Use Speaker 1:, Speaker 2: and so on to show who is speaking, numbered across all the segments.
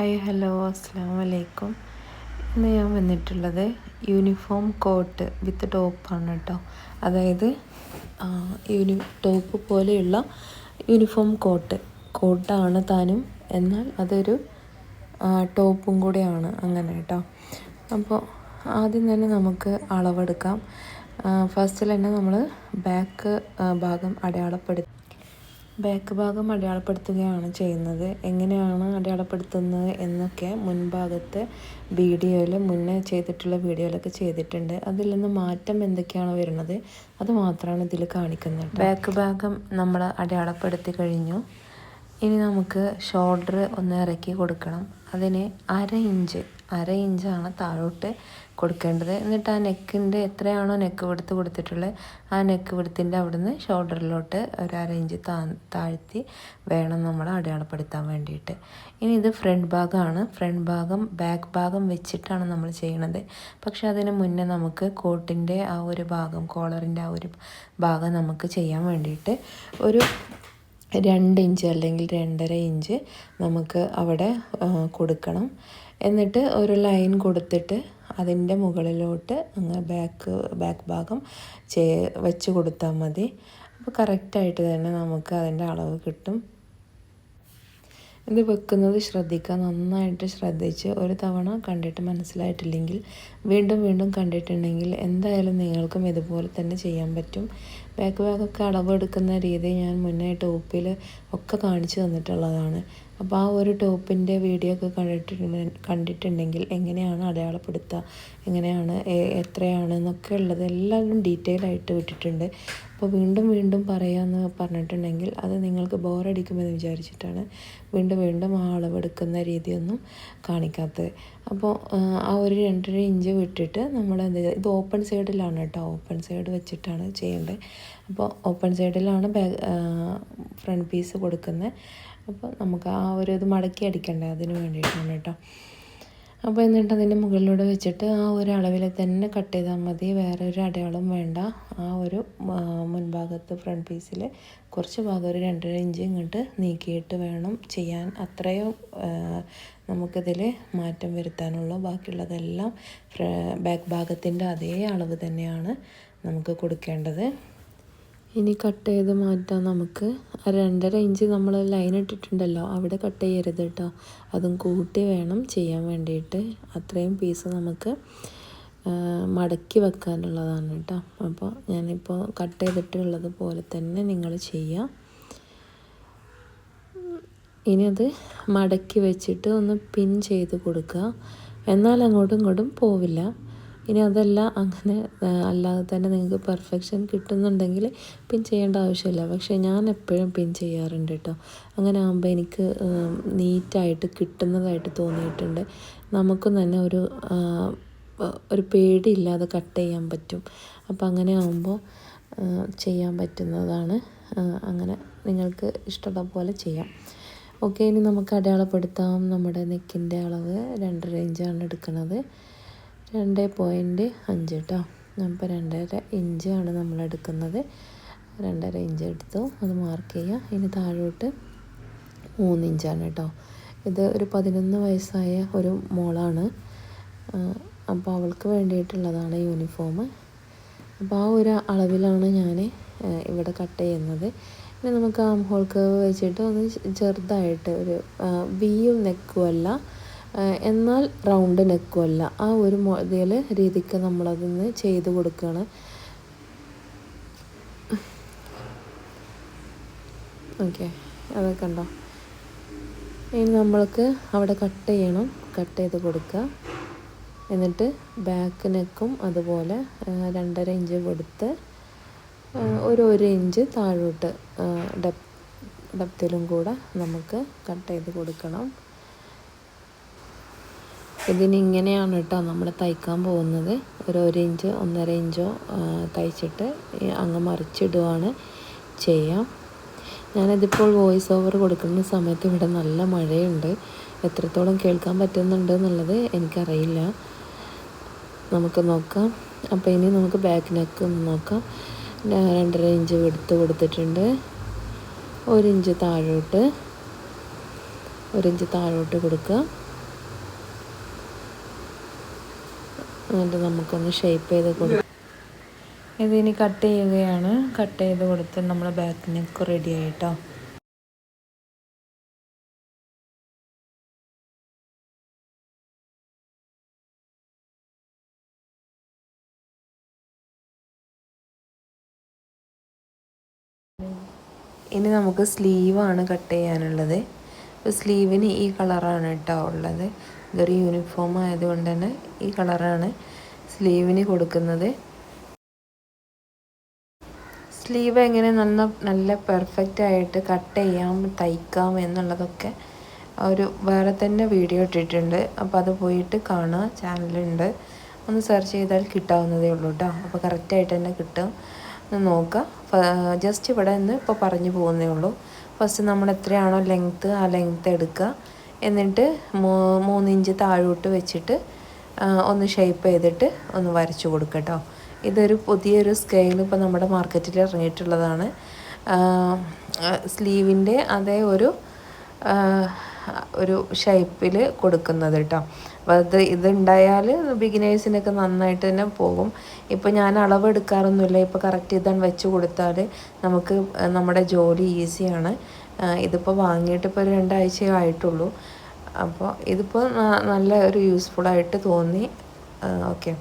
Speaker 1: Hi hello അസ്സാം വലൈക്കും ഇന്ന് ഞാൻ വന്നിട്ടുള്ളത് യൂണിഫോം കോട്ട് വിത്ത് ടോപ്പാണ് കേട്ടോ അതായത് യൂണി ടോപ്പ് പോലെയുള്ള യൂണിഫോം കോട്ട്. കോട്ടാണ് താനും എന്നാൽ അതൊരു ടോപ്പും കൂടെയാണ് അങ്ങനെ കേട്ടോ അപ്പോൾ ആദ്യം തന്നെ നമുക്ക് അളവെടുക്കാം. ഫസ്റ്റിൽ തന്നെ നമ്മൾ ബാക്ക് ഭാഗം അടയാളപ്പെടുത്തി ബാക്ക് ഭാഗം അടയാളപ്പെടുത്തുകയാണ് ചെയ്യുന്നത്. എങ്ങനെയാണ് അടയാളപ്പെടുത്തുന്നത് എന്നൊക്കെ മുൻഭാഗത്തെ വീഡിയോയിൽ മുന്നേ ചെയ്തിട്ടുള്ള വീഡിയോയിലൊക്കെ ചെയ്തിട്ടുണ്ട്. അതിൽ നിന്ന് മാറ്റം എന്തൊക്കെയാണ് വരുന്നത്? അത് മാത്രമാണ് ഇതിൽ കാണിക്കുന്നത് ബാക്ക് ഭാഗം നമ്മൾ അടയാളപ്പെടുത്തി കഴിഞ്ഞു. ഇനി നമുക്ക് ഷോൾഡർ ഒന്ന് ഇറക്കി കൊടുക്കണം. അതിന് അര ഇഞ്ച് അര ഇഞ്ചാണ് താഴോട്ട് കൊടുക്കേണ്ടത്. എന്നിട്ട് ആ നെക്കിന്റെ എത്രയാണോ നെക്ക് വെടുത്ത് കൊടുത്തിട്ടുള്ളത് ആ നെക്ക് വെടുത്തിന്റെ അവിടുന്ന് ഷോൾഡറിലോട്ട് ഒരു അര ഇഞ്ച് താ താഴ്ത്തി വേണം നമ്മൾ അടയാളപ്പെടുത്താൻ വേണ്ടിയിട്ട്. ഇനി ഇത് ഫ്രണ്ട് ഭാഗമാണ്. ഫ്രണ്ട് ഭാഗം ബാക്ക് ഭാഗം വെച്ചിട്ടാണ് നമ്മൾ ചെയ്യണത്. പക്ഷെ അതിന് മുന്നേ നമുക്ക് കോട്ടിന്റെ ആ ഒരു ഭാഗം കോളറിന്റെ ആ ഒരു ഭാഗം നമുക്ക് ചെയ്യാൻ വേണ്ടിയിട്ട് ഒരു രണ്ട് ഇഞ്ച് അല്ലെങ്കിൽ രണ്ടര ഇഞ്ച് നമുക്ക് അവിടെ കൊടുക്കണം. എന്നിട്ട് ഒരു ലൈൻ കൊടുത്തിട്ട് അതിന്റെ മുകളിലോട്ട് അങ്ങ് ബാക്ക് ബാക്ക് ഭാഗം ചേ വെച്ച് കൊടുത്താൽ മതി. അപ്പോൾ കറക്റ്റായിട്ട് തന്നെ നമുക്ക് അതിന്റെ അളവ് കിട്ടും. ഇത് വെക്കുന്നത് ശ്രദ്ധിക്കുക. നന്നായിട്ട് ശ്രദ്ധിച്ച് ഒരു തവണ കണ്ടിട്ട് മനസ്സിലായിട്ടില്ലെങ്കിൽ വീണ്ടും വീണ്ടും കണ്ടിട്ടുണ്ടെങ്കിൽ എന്തായാലും നിങ്ങൾക്കും ഇതുപോലെ തന്നെ ചെയ്യാൻ പറ്റും. ബാക്ക് ബാഗൊക്കെ അളവെടുക്കുന്ന രീതി ഞാൻ മുന്നേ ടോപ്പിൽ ഒക്കെ കാണിച്ചു തന്നിട്ടുള്ളതാണ്. അപ്പോൾ ആ ഒരു ടോപ്പിന്റെ വീഡിയോ ഒക്കെ കണ്ടിട്ടുണ്ട് കണ്ടിട്ടുണ്ടെങ്കിൽ എങ്ങനെയാണ് അടയാളപ്പെടുത്തുക എങ്ങനെയാണ് എത്രയാണ് എന്നൊക്കെ ഉള്ളത് എല്ലാവരും ഡീറ്റെയിൽ ആയിട്ട് വിട്ടിട്ടുണ്ട്. അപ്പോൾ വീണ്ടും വീണ്ടും പറയാമെന്ന് പറഞ്ഞിട്ടുണ്ടെങ്കിൽ അത് നിങ്ങൾക്ക് ബോറടിക്കുമെന്ന് വിചാരിച്ചിട്ടാണ് വീണ്ടും വീണ്ടും ആ അളവെടുക്കുന്ന രീതിയൊന്നും കാണിക്കാത്തത്. അപ്പോൾ ആ ഒരു രണ്ടര ഇഞ്ച് വിട്ടിട്ട് നമ്മൾ എന്ത് ചെയ്യുക ഇത് ഓപ്പൺ സൈഡിലാണ് കേട്ടോ ഓപ്പൺ സൈഡ് വെച്ചിട്ടാണ് ചെയ്യേണ്ടത് അപ്പോൾ ഓപ്പൺ സൈഡിലാണ് ബാഗ് ഫ്രണ്ട് പീസ് കൊടുക്കുന്നത് അപ്പോൾ നമുക്ക് ആ ഒരു ഇത് മടക്കി അടിക്കണ്ടേ? അതിന് വേണ്ടിയിട്ടാണ് കേട്ടോ. അപ്പോൾ എന്നിട്ട് അതിന്റെ മുകളിലൂടെ വെച്ചിട്ട് ആ ഒരു അളവിൽ തന്നെ കട്ട് ചെയ്താൽ മതി. വേറെ ഒരു അടയാളം വേണ്ട. ആ ഒരു മുൻഭാഗത്ത് ഫ്രണ്ട് പീസിൽ കുറച്ച് ഭാഗം ഒരു രണ്ടര ഇഞ്ച് ഇങ്ങോട്ട് നീക്കിയിട്ട് വേണം ചെയ്യാൻ. അത്രയും നമുക്കിതിൽ മാറ്റം വരുത്താനുള്ള ബാക്കിയുള്ളതെല്ലാം ബാക്ക് ഭാഗത്തിന്റെ അതേ അളവ് തന്നെയാണ് നമുക്ക് കൊടുക്കേണ്ടത്. ഇനി കട്ട് ചെയ്ത് മാറ്റാം നമുക്ക്. രണ്ടര ഇഞ്ച് നമ്മൾ ലൈൻ ഇട്ടിട്ടുണ്ടല്ലോ അവിടെ കട്ട് ചെയ്യരുത് കേട്ടോ അതും കൂട്ടി വേണം ചെയ്യാൻ വേണ്ടിയിട്ട്. അത്രയും പീസ് നമുക്ക് മടക്കി വെക്കാനുള്ളതാണ് കേട്ടോ അപ്പോൾ ഞാനിപ്പോൾ കട്ട് ചെയ്തിട്ടുള്ളത് പോലെ തന്നെ നിങ്ങൾ ചെയ്യുക ഇനി അത് മടക്കി വെച്ചിട്ട് ഒന്ന് പിൻ ചെയ്ത് കൊടുക്കുക. എന്നാൽ അങ്ങോട്ടും ഇങ്ങോട്ടും പോവില്ല. ഇനി അതല്ല അങ്ങനെ അല്ലാതെ തന്നെ നിങ്ങൾക്ക് പെർഫെക്ഷൻ കിട്ടുന്നുണ്ടെങ്കിൽ പിൻ ചെയ്യേണ്ട ആവശ്യമില്ല. പക്ഷേ ഞാൻ എപ്പോഴും പിൻ ചെയ്യാറുണ്ട് കേട്ടോ അങ്ങനെ ആകുമ്പോൾ എനിക്ക് നീറ്റായിട്ട് കിട്ടുന്നതായിട്ട് തോന്നിയിട്ടുണ്ട്. നമുക്കും തന്നെ ഒരു ഒരു പേടിയില്ലാതെ കട്ട് ചെയ്യാൻ പറ്റും. അപ്പോൾ അങ്ങനെ ആകുമ്പോൾ ചെയ്യാൻ പറ്റുന്നതാണ് അങ്ങനെ നിങ്ങൾക്ക് ഇഷ്ടമുള്ള പോലെ ചെയ്യാം. ഓക്കെ ഇനി നമുക്ക് അടയാളപ്പെടുത്താം. നമ്മുടെ നെക്കിന്റെ അളവ് രണ്ടര ഇഞ്ചാണ് എടുക്കുന്നത്. രണ്ട് പോയിന്റ് അഞ്ച് കേട്ടോ അപ്പോൾ രണ്ടര ഇഞ്ചാണ് നമ്മൾ എടുക്കുന്നത് രണ്ടര ഇഞ്ച് എടുത്തു. അത് മാർക്ക് ചെയ്യുക ഇനി താഴോട്ട് മൂന്ന് ഇഞ്ചാണ് കേട്ടോ ഇത് ഒരു പതിനൊന്ന് വയസ്സായ ഒരു മോളാണ്. അപ്പോൾ അവൾക്ക് വേണ്ടിയിട്ടുള്ളതാണ് യൂണിഫോം അപ്പോൾ ആ ഒരു അളവിലാണ് ഞാൻ ഇവിടെ കട്ട് ചെയ്യുന്നത്. ഇനി നമുക്ക് ആം ഹോൾ കർവ് വെച്ചിട്ട് ഒന്ന് ചെറുതായിട്ട് ഒരു വിയും നെക്കും അല്ല. എന്നാൽ റൗണ്ട് നെക്കുമല്ല ആ ഒരു ഇതിൽ രീതിക്ക് നമ്മളതൊന്ന് ചെയ്ത് കൊടുക്കുകയാണ് ഓക്കെ അതൊക്കെ ഉണ്ടോ ഇനി നമ്മൾക്ക് അവിടെ കട്ട് ചെയ്യണം. കട്ട് ചെയ്ത് കൊടുക്കുക. എന്നിട്ട് ബാക്ക് നെക്കും അതുപോലെ രണ്ടര ഇഞ്ച് കൊടുത്ത് ഒരു ഒരു ഇഞ്ച് താഴോട്ട് ഡെപ് ഡെപ്തിലും കൂടെ നമുക്ക് കട്ട് ചെയ്ത് കൊടുക്കണം. ഇതിനിങ്ങനെയാണ് കേട്ടോ നമ്മൾ തയ്ക്കാൻ പോകുന്നത്. ഒരു ഒരു ഇഞ്ച് ഒന്നര ഇഞ്ചോ തയ്ച്ചിട്ട് അങ്ങ് മറിച്ചിടുകയാണ് ചെയ്യാം. ഞാനതിപ്പോൾ വോയിസ് ഓവർ കൊടുക്കുന്ന സമയത്ത് ഇവിടെ നല്ല മഴയുണ്ട്. എത്രത്തോളം കേൾക്കാൻ പറ്റുന്നുണ്ട് എന്നുള്ളത് എനിക്കറിയില്ല. നമുക്ക് നോക്കാം. അപ്പോൾ ഇനി നമുക്ക് ബാക്ക് നെക്ക് ഒന്ന് നോക്കാം. രണ്ടര ഇഞ്ച് എടുത്ത് കൊടുത്തിട്ടുണ്ട്. ഒരു ഇഞ്ച് താഴോട്ട്. ഒരു ഇഞ്ച് താഴോട്ട് കൊടുക്കുക. എന്നിട്ട് നമുക്കൊന്ന് ഷേപ്പ് ചെയ്ത് കൊടുക്കാം. ഇതിനി കട്ട് ചെയ്യുകയാണ്. കട്ട് ചെയ്ത് കൊടുത്ത് നമ്മൾ ബാക്ക് നെക്ക് റെഡി ആയിട്ടോ. ഇനി നമുക്ക് സ്ലീവാണ് കട്ട് ചെയ്യാനുള്ളത്. സ്ലീവിന് ഈ കളറാണ് കേട്ടോ ഉള്ളത്. ഇതൊരു യൂണിഫോം ആയതുകൊണ്ട് തന്നെ ഈ കളറാണ് സ്ലീവിന് കൊടുക്കുന്നത്. സ്ലീവ് എങ്ങനെ നല്ല നല്ല പെർഫെക്റ്റ് ആയിട്ട് കട്ട് ചെയ്യാം തയ്ക്കാം എന്നുള്ളതൊക്കെ ഒരു വേറെ തന്നെ വീഡിയോ ഇട്ടിട്ടുണ്ട്. അപ്പോൾ അത് പോയിട്ട് കാണുക ചാനലുണ്ട് ഒന്ന് സെർച്ച് ചെയ്താൽ കിട്ടാവുന്നതേ ഉള്ളൂ കേട്ടോ അപ്പോൾ കറക്റ്റായിട്ട് തന്നെ കിട്ടും. ഒന്ന് നോക്കുക ജസ്റ്റ് ഇവിടെ നിന്ന് ഇപ്പോൾ പറഞ്ഞു പോകുന്നേ ഉള്ളൂ. ഫസ്റ്റ് നമ്മൾ എത്രയാണോ ലെങ്ത്ത് ആ ലെങ്ത്ത് എടുക്കുക. എന്നിട്ട് മൂന്നിഞ്ച് താഴോട്ട് വെച്ചിട്ട് ഒന്ന് ഷേപ്പ് ചെയ്തിട്ട് ഒന്ന് വരച്ചു കൊടുക്കട്ടോ ഇതൊരു പുതിയൊരു സ്കെയിൽ ഇപ്പോൾ നമ്മുടെ മാർക്കറ്റിൽ ഇറങ്ങിയിട്ടുള്ളതാണ്. സ്ലീവിന്റെ അതേ ഒരു ഒരു ഷേപ്പിൽ കൊടുക്കുന്നത് കേട്ടോ അപ്പോൾ അത് ഇതുണ്ടായാൽ ബിഗിനേഴ്സിനൊക്കെ നന്നായിട്ട് തന്നെ പോകും. ഇപ്പോൾ ഞാൻ അളവ് എടുക്കാറൊന്നുമില്ല. ഇപ്പോൾ കറക്റ്റ് ഇതാണ് വെച്ച് കൊടുത്താൽ നമുക്ക് നമ്മുടെ ജോലി ഈസിയാണ് ഇതിപ്പോൾ വാങ്ങിയിട്ട് ഇപ്പോൾ രണ്ടാഴ്ചയോ ആയിട്ടുള്ളൂ. അപ്പോൾ ഇതിപ്പോൾ നല്ല ഒരു യൂസ്ഫുള്ളായിട്ട് തോന്നി. ഓക്കെ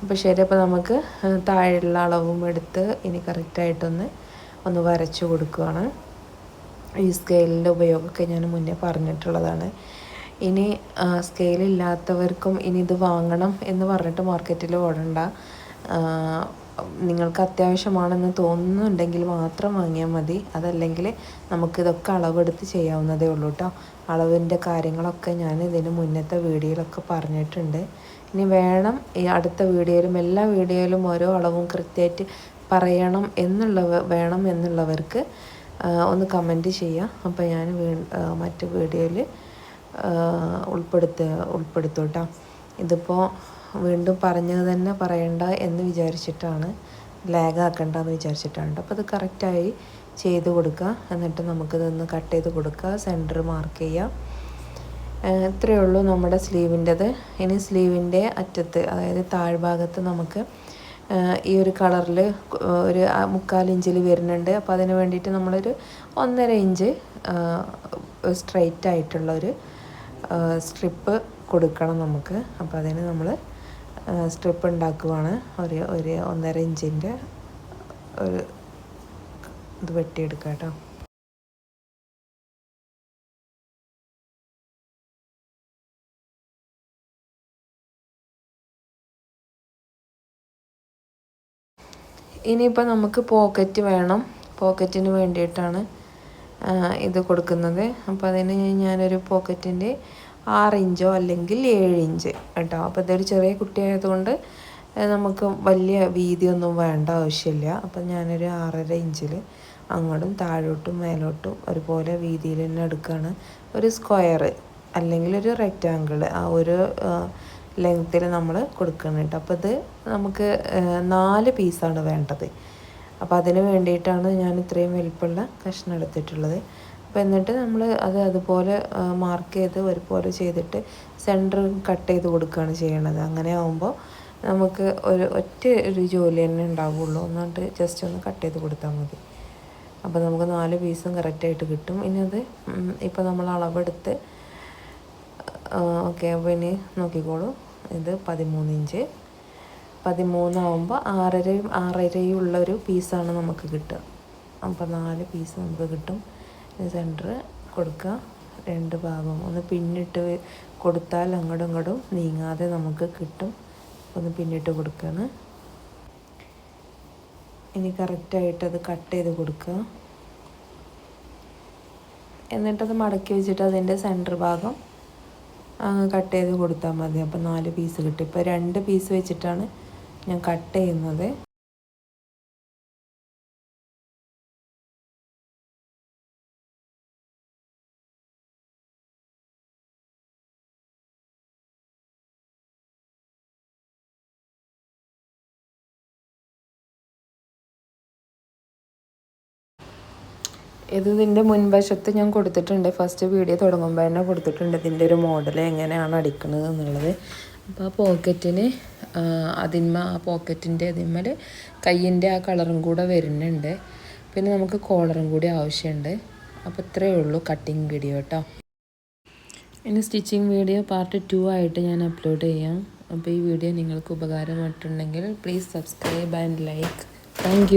Speaker 1: അപ്പോൾ ശരി അപ്പോൾ നമുക്ക് താഴെയുള്ള അളവും എടുത്ത് ഇനി കറക്റ്റായിട്ടൊന്ന് ഒന്ന് വരച്ചു കൊടുക്കുകയാണ് ഈ സ്കെയിലിന്റെ ഉപയോഗമൊക്കെ ഞാൻ മുന്നേ പറഞ്ഞിട്ടുള്ളതാണ്. ഇനി സ്കെയിലില്ലാത്തവർക്കും ഇനി ഇത് വാങ്ങണം എന്ന് പറഞ്ഞിട്ട് മാർക്കറ്റിൽ ഓടണ്ട. നിങ്ങൾക്ക് അത്യാവശ്യമാണെന്ന് തോന്നുന്നുണ്ടെങ്കിൽ മാത്രം വാങ്ങിയാൽ മതി. അതല്ലെങ്കിൽ നമുക്കിതൊക്കെ അളവെടുത്ത് ചെയ്യാവുന്നതേ ഉള്ളൂ കേട്ടോ അളവിന്റെ കാര്യങ്ങളൊക്കെ ഞാൻ ഇതിന് മുന്നത്തെ വീഡിയോയിലൊക്കെ പറഞ്ഞിട്ടുണ്ട്. ഇനി വേണം ഈ അടുത്ത വീഡിയോയിലും എല്ലാ വീഡിയോയിലും ഓരോ അളവും കൃത്യമായിട്ട് പറയണം എന്നുള്ളവ വേണം എന്നുള്ളവർക്ക് ഒന്ന് കമന്റ് ചെയ്യുക. അപ്പോൾ ഞാൻ വീ മറ്റു വീഡിയോയിൽ ഉൾപ്പെടുത്ത ഉൾപ്പെടുത്തും ഇതിപ്പോൾ വീണ്ടും പറഞ്ഞത് തന്നെ പറയണ്ട എന്ന് വിചാരിച്ചിട്ടാണ് ലാഗ് ആക്കണ്ടെന്ന് വിചാരിച്ചിട്ടാണ്. അപ്പോൾ അത് കറക്റ്റായി ചെയ്ത് കൊടുക്കുക എന്നിട്ട് നമുക്കിതൊന്ന് കട്ട് ചെയ്ത് കൊടുക്കുക സെന്റർ മാർക്ക് ചെയ്യുക ഇത്രയേ ഉള്ളൂ നമ്മുടെ സ്ലീവിന്റെത്. ഇനി സ്ലീവിന്റെ അറ്റത്ത് അതായത് താഴ്ഭാഗത്ത് നമുക്ക് ഈ ഒരു കളറിൽ ഒരു മുക്കാൽ ഇഞ്ചിൽ വരുന്നുണ്ട്. അപ്പോൾ അതിന് വേണ്ടിയിട്ട് നമ്മളൊരു ഒന്നര ഇഞ്ച് സ്ട്രൈറ്റ് ആയിട്ടുള്ളൊരു സ്ട്രിപ്പ് കൊടുക്കണം നമുക്ക്. അപ്പോൾ അതിന് നമ്മൾ സ്ട്രിപ്പ് ഉണ്ടാക്കുവാണ്. ഒരു ഒരു ഒന്നര ഇഞ്ചിന്റെ ഒരു ഇത് വെട്ടിയെടുക്കാം കേട്ടോ. ഇനിയിപ്പോൾ നമുക്ക് പോക്കറ്റ് വേണം. പോക്കറ്റിന് വേണ്ടിയിട്ടാണ് ഇത് കൊടുക്കുന്നത്. അപ്പോൾ അതിന് ഞാനൊരു പോക്കറ്റിന്റെ ആറ് ഇഞ്ചോ അല്ലെങ്കിൽ ഏഴ് ഇഞ്ച് കേട്ടോ. അപ്പോൾ ഇതൊരു ചെറിയ കുട്ടിയായതുകൊണ്ട് നമുക്ക് വലിയ വീതിയൊന്നും വേണ്ട ആവശ്യമില്ല. അപ്പം ഞാനൊരു ആറര ഇഞ്ചിൽ അങ്ങോട്ടും താഴോട്ടും മേലോട്ടും ഒരുപോലെ വീതിയിൽ തന്നെ എടുക്കുകയാണ് ഒരു സ്ക്വയർ അല്ലെങ്കിൽ ഒരു റെക്റ്റാങ്കിൾ ആ ഒരു ലെങ്ത്തിൽ നമ്മൾ കൊടുക്കണം കേട്ടോ. അപ്പോൾ ഇത് നമുക്ക് നാല് പീസാണ് വേണ്ടത്. അപ്പോൾ അതിന് വേണ്ടിയിട്ടാണ് ഞാൻ ഇത്രയും വലിപ്പമുള്ള കഷ്ണം എടുത്തിട്ടുള്ളത്. അപ്പോൾ എന്നിട്ട് നമ്മൾ അത് അതുപോലെ മാർക്ക് ചെയ്ത് ഒരുപോലെ ചെയ്തിട്ട് സെന്റർ കട്ട് ചെയ്ത് കൊടുക്കുകയാണ് ചെയ്യണത്. അങ്ങനെ ആകുമ്പോൾ നമുക്ക് ഒരു ഒറ്റ ഒരു ജോലി തന്നെ ഉണ്ടാവുള്ളൂ. എന്നിട്ട് ജസ്റ്റ് ഒന്ന് കട്ട് ചെയ്ത് കൊടുത്താൽ മതി. അപ്പോൾ നമുക്ക് നാല് പീസും കറക്റ്റായിട്ട് കിട്ടും. ഇനി അത് ഇപ്പോൾ നമ്മൾ അളവെടുത്ത് ഓക്കെ അപ്പോൾ ഇനി നോക്കിക്കോളൂ. ഇത് പതിമൂന്ന് ഇഞ്ച്. പതിമൂന്നാവുമ്പോൾ ആറരയും ആറരയും ഉള്ളൊരു പീസാണ് നമുക്ക് കിട്ടുക. അപ്പോൾ നാല് പീസ് നമുക്ക് കിട്ടും. സെന്റർ കൊടുക്കുക രണ്ട് ഭാഗം ഒന്ന് പിന്നിട്ട് കൊടുത്താൽ അങ്ങോട്ടും ഇങ്ങോട്ടും നീങ്ങാതെ നമുക്ക് കിട്ടും. ഒന്ന് പിന്നിട്ട് കൊടുക്കുകയാണ് ഇനി കറക്റ്റായിട്ട് അത് കട്ട് ചെയ്ത് കൊടുക്കുക എന്നിട്ടത് മടക്കി വെച്ചിട്ട് അതിന്റെ സെന്റർ ഭാഗം കട്ട് ചെയ്ത് കൊടുത്താൽ മതി. അപ്പോൾ നാല് പീസ് കിട്ടും. ഇപ്പോൾ രണ്ട് പീസ് വെച്ചിട്ടാണ് ഞാൻ കട്ട് ചെയ്യുന്നത്. ഇത് ഇതിന്റെ മുൻവശത്ത് ഞാൻ കൊടുത്തിട്ടുണ്ട്. ഫസ്റ്റ് വീഡിയോ തുടങ്ങുമ്പോൾ തന്നെ കൊടുത്തിട്ടുണ്ട്. ഇതിന്റെ ഒരു മോഡൽ എങ്ങനെയാണ് അടിക്കുന്നത് എന്നുള്ളത്. അപ്പോൾ ആ പോക്കറ്റിന് അതിന്മ ആ പോക്കറ്റിന്റെ അതിന്മേൽ കയ്യിന്റെ ആ കളറും കൂടെ വരുന്നുണ്ട്. പിന്നെ നമുക്ക് കോളറും കൂടി ആവശ്യമുണ്ട്. അപ്പോൾ ഇത്രയേ ഉള്ളൂ കട്ടിങ് വീഡിയോ കേട്ടോ ഇനി സ്റ്റിച്ചിങ് വീഡിയോ പാർട്ട് ടു ആയിട്ട് ഞാൻ അപ്ലോഡ് ചെയ്യാം. അപ്പോൾ ഈ വീഡിയോ നിങ്ങൾക്ക് ഉപകാരമായിട്ടുണ്ടെങ്കിൽ please subscribe and like thank